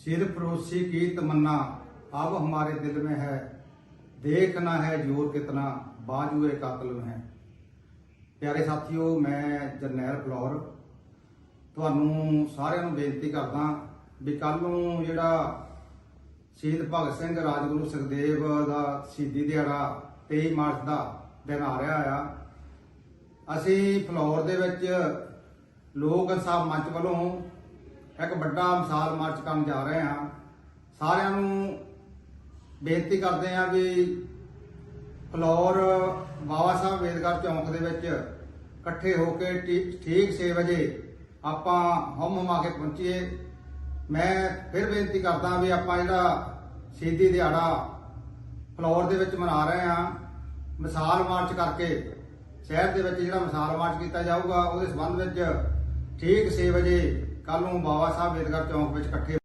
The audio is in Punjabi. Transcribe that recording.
सिर परोसी की तमन्ना अब हमारे दिल में है देखना है जोर कितना बाजुए कातल में है ਪਿਆਰੇ ਸਾਥੀਓ ਮੈਂ ਜਰਨੈਲ ਫਲੋਰ ਤੁਹਾਨੂੰ ਸਾਰਿਆਂ ਨੂੰ ਬੇਨਤੀ ਕਰਦਾ ਵੀ ਕੱਲ ਨੂੰ ਜਿਹੜਾ ਸ਼ਹੀਦ ਭਗਤ ਸਿੰਘ ਰਾਜਗੁਰੂ ਸੁਖਦੇਵ ਦਾ ਸ਼ਹੀਦੀ ਦਿਹਾੜਾ 23 ਮਾਰਚ ਦਾ ਦਿਨ ਆ ਰਿਹਾ ਆ ਅਸੀਂ ਫਲੋਰ ਦੇ ਵਿੱਚ ਲੋਕ ਇਨਸਾਫ ਮੰਚ ਵੱਲੋਂ ਇੱਕ ਵੱਡਾ ਮਿਸਾਲ ਮਾਰਚ ਕਰਨ ਜਾ ਰਹੇ ਹਾਂ। ਸਾਰਿਆਂ ਨੂੰ ਬੇਨਤੀ ਕਰਦੇ ਹਾਂ ਵੀ ਫਲੋਰ ਬਾਬਾ ਸਾਹਿਬ ਅੰਬੇਦਕਰ ਚੌਂਕ ਦੇ ਵਿੱਚ ਇਕੱਠੇ ਹੋ ਕੇ ਠੀ- ਠੀਕ 6 ਵਜੇ ਆਪਾਂ ਹਮ ਹਮਾ ਕੇ ਪਹੁੰਚੀਏ। ਮੈਂ ਫਿਰ ਬੇਨਤੀ ਕਰਦਾ ਵੀ ਆਪਾਂ ਜਿਹੜਾ ਸ਼ਹੀਦੀ ਦਿਹਾੜਾ ਫਲੋਰ ਦੇ ਵਿੱਚ ਮਨਾ ਰਹੇ ਹਾਂ, ਮਿਸਾਲ ਮਾਰਚ ਕਰਕੇ ਸ਼ਹਿਰ ਦੇ ਵਿੱਚ ਜਿਹੜਾ ਮਿਸਾਲ ਮਾਰਚ ਕੀਤਾ ਜਾਊਗਾ, ਉਹਦੇ ਸੰਬੰਧ ਵਿੱਚ ਠੀਕ 6 ਵਜੇ ਕੱਲ ਨੂੰ ਬਾਬਾ ਸਾਹਿਬ ਅੰਬੇਦਕਰ ਚੌਂਕ ਵਿੱਚ ਇਕੱਠੇ